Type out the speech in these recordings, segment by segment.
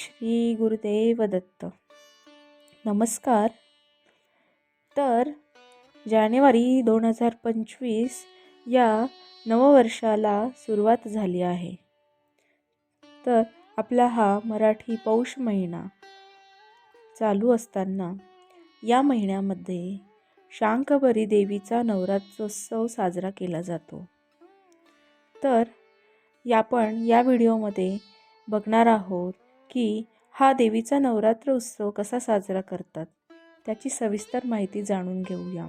श्री गुरुदेव दत्त. नमस्कार. तर जानेवारी दोन हजार पंचवीस या नववर्षाला सुरुवात झाली आहे. तर आपला हा मराठी पौष महिना चालू असताना या महिन्यामध्ये शांकबरी देवीचा नवरात्रोत्सव साजरा केला जातो. तर आपण या व्हिडिओमध्ये बघणार आहोत की हा देवीचा नवरात्र उत्सव कसा साजरा करतात त्याची सविस्तर माहिती जाणून घेऊया.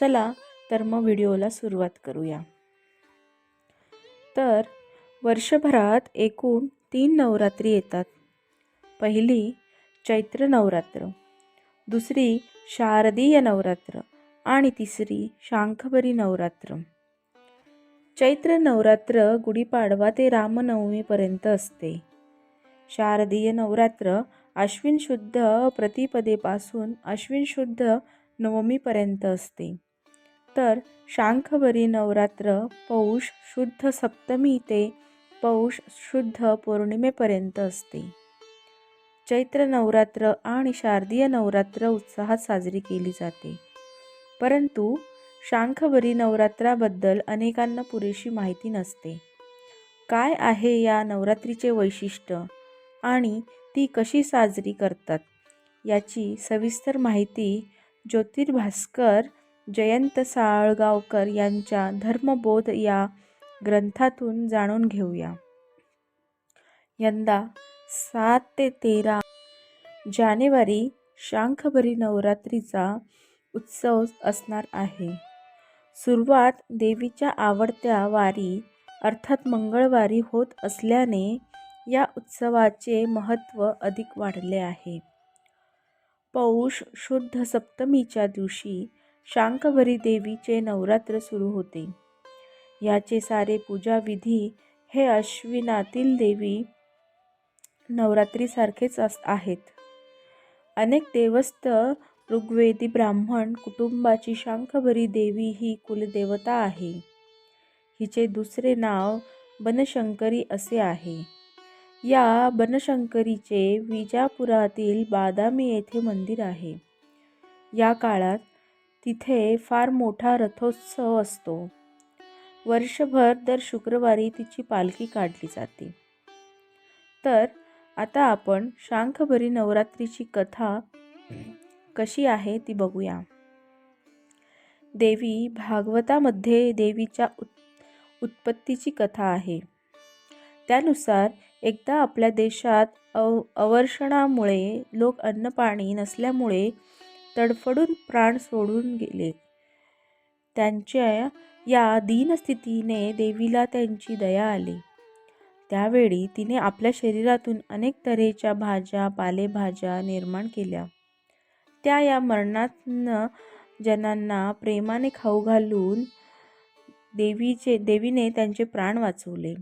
चला तर मग व्हिडिओला सुरुवात करूया. तर वर्षभरात एकूण तीन नवरात्री येतात. पहिली चैत्र नवरात्र दुसरी शारदीय नवरात्र आणि तिसरी शांखबरी नवरात्र. चैत्र नवरात्र गुढीपाडवा ते रामनवमीपर्यंत असते. शारदीय नवरात्र आश्विन शुद्ध प्रतिपदेपासून अश्विन शुद्ध नवमीपर्यंत असते. तर शांखभरी नवरात्र पौष शुद्ध सप्तमी ते पौष शुद्ध पौर्णिमेपर्यंत असते. चैत्र नवरात्र आणि शारदीय नवरात्र उत्साहात साजरी केली जाते. परंतु शांखभरी नवरात्राबद्दल अनेकांना पुरेशी माहिती नसते. काय आहे या नवरात्रीचे वैशिष्ट्य? आणि ती कशी साजरी करतात? याची सविस्तर माहिती ज्योतिर्भास्कर जयंत साळगावकर यांच्या धर्मबोध या ग्रंथातून जाणून घेऊया. यंदा सात ते तेरा जानेवारी शांखभरी नवरात्रीचा उत्सव असणार आहे. सुरुवात देवीच्या आवडत्या वारी अर्थात मंगळवारी होत असल्याने या उत्सवाचे महत्त्व अधिक वाढले आहे. पौष शुद्ध सप्तमीच्या दिवशी शांकभरी देवीचे नवरात्र सुरू होते. याचे सारे पूजाविधी हे अश्विनातील देवी नवरात्रीसारखेच अस आहेत. अनेक देवस्थ ऋग्वेदी ब्राह्मण कुटुंबाची शांखभरी देवी ही कुलदेवता आहे. हिचे दुसरे नाव बनशंकरी असे आहे. या बनशंकरीचे विजापुरातील बादामी येथे मंदिर आहे. या काळात तिथे फार मोठा रथोत्सव असतो. वर्षभर दर शुक्रवारी तिची पालखी काढली जाते. तर आता आपण शांखभरी नवरात्रीची कथा कशी आहे ती बघूया. देवी भागवतामध्ये देवीच्या उत् उत्पत्तीची कथा आहे. त्यानुसार एकदा आपल्या देशात अव अवर्षणामुळे लोक अन्नपाणी नसल्यामुळे तडफडून प्राण सोडून गेले. त्यांच्या या दीनस्थितीने देवीला त्यांची दया आली. त्यावेळी तिने आपल्या शरीरातून अनेक तऱ्हेच्या भाज्या पालेभाज्या निर्माण केल्या. त्या या मरणात्न जनांना प्रेमाने खाऊ घालून देवीचे देवीने त्यांचे प्राण वाचवले.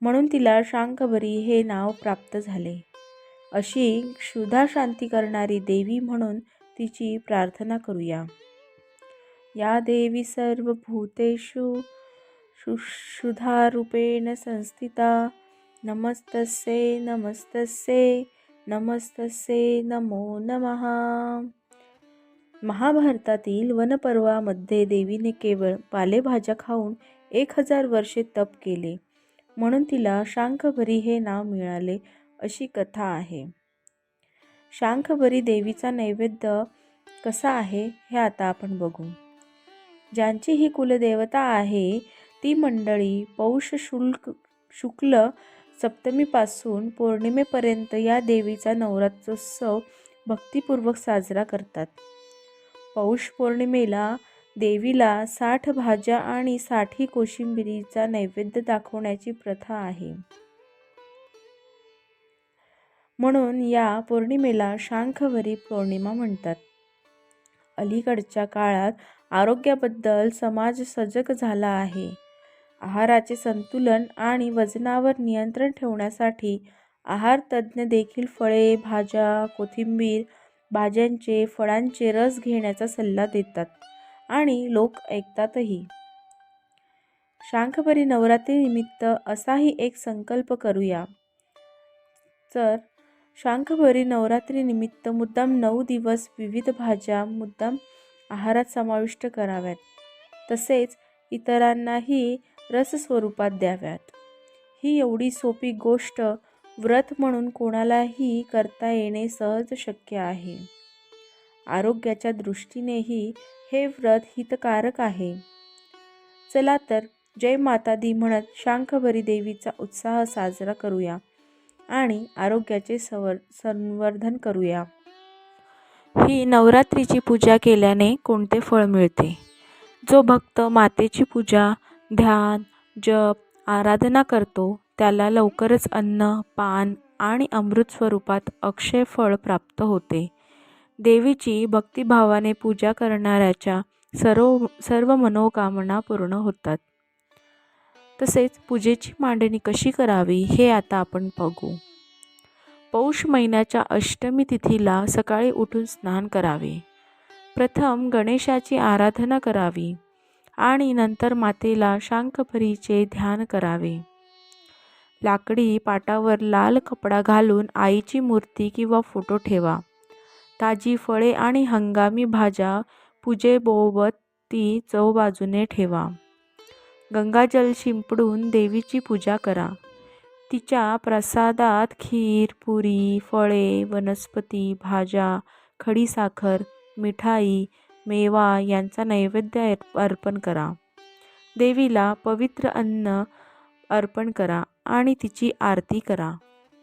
म्हणून तिला शांकबरी हे नाव प्राप्त झाले. अशी क्षुधा शांती करणारी देवी म्हणून तिची प्रार्थना करूया. या देवी सर्व भूतेषु शुधारूपेण संस्थिता नमस्तसे नमस्तसे नमस्तसे नमो नमहा महाभारतातील वनपर्वामध्ये देवीने केवळ पालेभाज्या खाऊन एक हजार वर्षे तप केले. म्हणून तिला शांखभरी हे नाव मिळाले अशी कथा आहे. शांखभरी देवीचा नैवेद्य कसा आहे हे आता आपण बघू. ज्यांची ही कुलदेवता आहे ती मंडळी पौष शुल्क शुक्ल सप्तमीपासून पौर्णिमेपर्यंत या देवीचा नवरात्रोत्सव भक्तिपूर्वक साजरा करतात. पौष पौर्णिमेला देवीला साठ भाज्या आणि साठी कोशिंबिरीचा नैवेद्य दाखवण्याची प्रथा आहे. म्हणून या पौर्णिमेला शांखवरी पौर्णिमा म्हणतात. अलीकडच्या काळात आरोग्याबद्दल समाज सजग झाला आहे. आहाराचे संतुलन आणि वजनावर नियंत्रण ठेवण्यासाठी आहार तज्ज्ञ देखील फळे भाज्या कोथिंबीर भाज्यांचे फळांचे रस घेण्याचा सल्ला देतात. आणि लोक ऐकतातही. शांखभरी नवरात्रीनिमित्त असाही एक संकल्प करूया. तर शांखभरी नवरात्रीनिमित्त मुद्दाम नऊ दिवस विविध भाज्या मुद्दाम आहारात समाविष्ट कराव्यात. तसेच इतरांनाही रसस्वरूपात द्याव्यात. ही एवढी सोपी गोष्ट व्रत म्हणून कोणालाही करता येणे सहज शक्य आहे. आरोग्याच्या दृष्टीनेही हे व्रत हितकारक आहे. चला तर जय माता दी म्हणत शांखभरी देवीचा उत्साह साजरा करूया आणि आरोग्याचे सवर संवर्धन करूया. ही नवरात्रीची पूजा केल्याने कोणते फळ मिळते? जो भक्त मातेची पूजा ध्यान जप आराधना करतो त्याला लवकरच अन्न पान आणि अमृत स्वरूपात अक्षय फळ प्राप्त होते. देवीची भक्तिभावाने पूजा करणाऱ्याच्या सर्व सर्व मनोकामना पूर्ण होतात. तसेच पूजेची मांडणी कशी करावी हे आता आपण बघू. पौष महिन्याच्या अष्टमी तिथीला सकाळी उठून स्नान करावे. प्रथम गणेशाची आराधना करावी आणि नंतर मातेला शांखभरीचे ध्यान करावे. लाकडी पाटावर लाल कपडा घालून आईची मूर्ती किंवा फोटो ठेवा. ताजी फळे आणि हंगामी भाज्या पूजेबोबत ती चौबाजूने ठेवा. गंगाजल शिंपडून देवीची पूजा करा. तिच्या प्रसादात खीर पुरी फळे वनस्पती भाज्या खडीसाखर मिठाई मेवा यांचा नैवेद्य अर्पण करा. देवीला पवित्र अन्न अर्पण करा आणि तिची आरती करा.